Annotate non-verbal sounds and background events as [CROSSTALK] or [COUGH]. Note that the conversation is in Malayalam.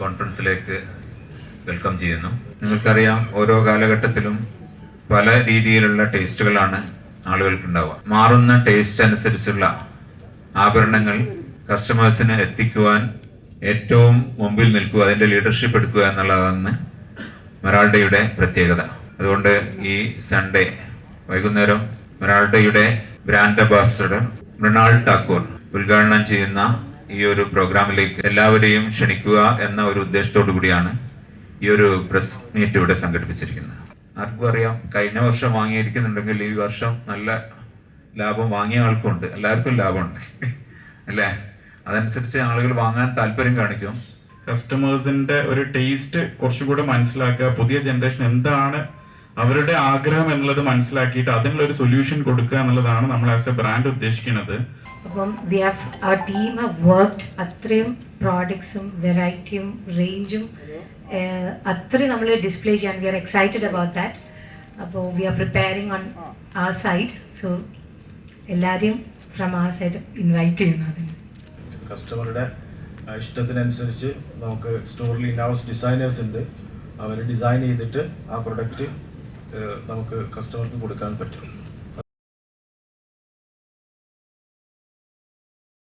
കോൺഫറൻസിലേക്ക് വെൽക്കം ചെയ്യുന്നു. നിങ്ങൾക്കറിയാം ഓരോ കാലഘട്ടത്തിലും പല രീതിയിലുള്ള ടേസ്റ്റുകളാണ് ആളുകൾക്ക് ഉണ്ടാവുക മാറുന്ന ടേസ്റ്റ് അനുസരിച്ചുള്ള ആഭരണങ്ങൾ കസ്റ്റമേഴ്സിന് എത്തിക്കുവാൻ ഏറ്റവും മുമ്പിൽ നിൽക്കുക അതിന്റെ ലീഡർഷിപ്പ് എടുക്കുക എന്നുള്ളതാണ് മെറാൾഡയുടെ പ്രത്യേകത. അതുകൊണ്ട് ഈ സൺഡേ വൈകുന്നേരം മെറാൾഡയുടെ ബ്രാൻഡ് അംബാസഡർ മൃണാൾ ടാക്കൂർ ഉദ്ഘാടനം ചെയ്യുന്ന ഈ ഒരു പ്രോഗ്രാമിലേക്ക് എല്ലാവരെയും ക്ഷണിക്കുക എന്ന ഒരു ഉദ്ദേശത്തോടു കൂടിയാണ് ഈ ഒരു പ്രസ് മീറ്റ് ഇവിടെ സംഘടിപ്പിച്ചിരിക്കുന്നത്. ആർക്കും അറിയാം കഴിഞ്ഞ വർഷം വാങ്ങിയിരിക്കുന്നുണ്ടെങ്കിൽ ഈ വർഷം നല്ല ലാഭം വാങ്ങിയ ആൾക്കുണ്ട്. എല്ലാവർക്കും ലാഭമുണ്ട്. [LAUGHS] അല്ലേ? അതനുസരിച്ച് ആളുകൾ വാങ്ങാൻ താല്പര്യം കാണിക്കും. കസ്റ്റമേഴ്സിന്റെ ഒരു ടേസ്റ്റ് കുറച്ചുകൂടെ മനസ്സിലാക്കുക. പുതിയ ജനറേഷൻ എന്താണ് അവരുടെ ആഗ്രഹം എന്നുള്ളത് മനസ്സിലാക്കിയിട്ട് അതിനുള്ള ഒരു സൊല്യൂഷൻ കൊടുക്കുക എന്നുള്ളതാണ് നമ്മൾ ആസ് എ ബ്രാൻഡ് ഉദ്ദേശിക്കുന്നത്. അപ്പം we have team have worked അത്രയും പ്രോഡക്ട്സും വെറൈറ്റിയും റേഞ്ചും അത്രയും നമ്മൾ ഡിസ്പ്ലേ ചെയ്യാൻ we are excited about that അപ്പോൾ വി ആർ പ്രിപ്പയറിങ് ഓൺ ആ സൈഡ് സോ എല്ലാവരെയും ഫ്രം ആ സൈഡ് ഇൻവൈറ്റ് ചെയ്യുന്നു അതിന്. കസ്റ്റമറുടെ ഇഷ്ടത്തിനനുസരിച്ച് നമുക്ക് സ്റ്റോറിൽ ഇൻ ഹൗസ് ഡിസൈനേഴ്സ് ഉണ്ട്. അവർ ഡിസൈൻ ചെയ്തിട്ട് ആ പ്രൊഡക്റ്റ് നമുക്ക് കസ്റ്റമർക്ക് കൊടുക്കാൻ പറ്റും.